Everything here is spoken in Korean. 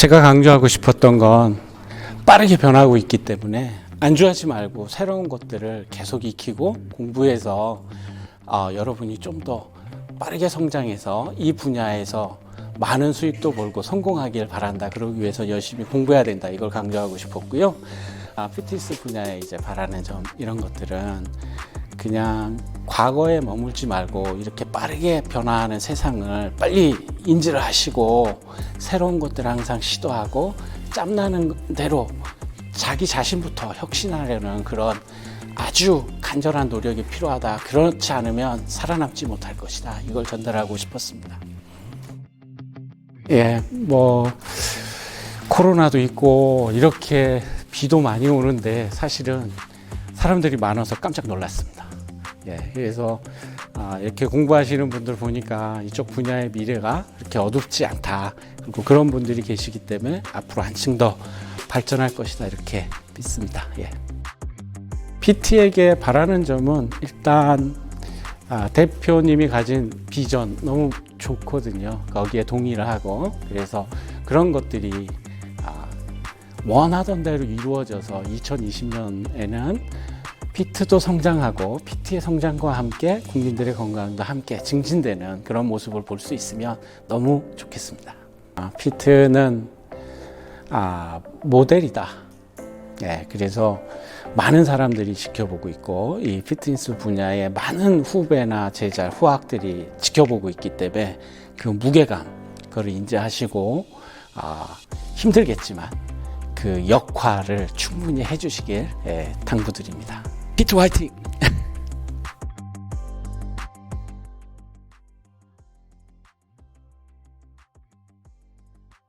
제가 강조하고 싶었던 건 빠르게 변하고 있기 때문에 안주하지 말고 새로운 것들을 계속 익히고 공부해서 어, 여러분이 좀 더 빠르게 성장해서 이 분야에서 많은 수익도 벌고 성공하길 바란다. 그러기 위해서 열심히 공부해야 된다. 이걸 강조하고 싶었고요. 아, 피트니스 분야에 이제 바라는 점 이런 것들은 그냥 과거에 머물지 말고 이렇게 빠르게 변화하는 세상을 빨리 인지를 하시고 새로운 것들 항상 시도하고 짬나는 대로 자기 자신부터 혁신하려는 그런 아주 간절한 노력이 필요하다. 그렇지 않으면 살아남지 못할 것이다. 이걸 전달하고 싶었습니다. 예, 뭐 코로나도 있고 이렇게 비도 많이 오는데 사실은 사람들이 많아서 깜짝 놀랐습니다. 예, 그래서 아, 이렇게 공부하시는 분들 보니까 이쪽 분야의 미래가 그렇게 어둡지 않다. 그리고 그런 분들이 계시기 때문에 앞으로 한층 더 발전할 것이다 이렇게 믿습니다. 예. PT에게 바라는 점은 일단 아, 대표님이 가진 비전 너무 좋거든요. 거기에 동의를 하고 그래서 그런 것들이 아, 원하던 대로 이루어져서 2020년에는 피트도 성장하고 PT의 성장과 함께 국민들의 건강도 함께 증진되는 그런 모습을 볼 수 있으면 너무 좋겠습니다. 아, 피트는 아, 모델이다. 예, 그래서 많은 사람들이 지켜보고 있고 이 피트니스 분야의 많은 후배나 제자, 후학들이 지켜보고 있기 때문에 그 무게감 그걸 인지하시고 아, 힘들겠지만 그 역할을 충분히 해주시길 예, 당부드립니다. 피트 화이팅!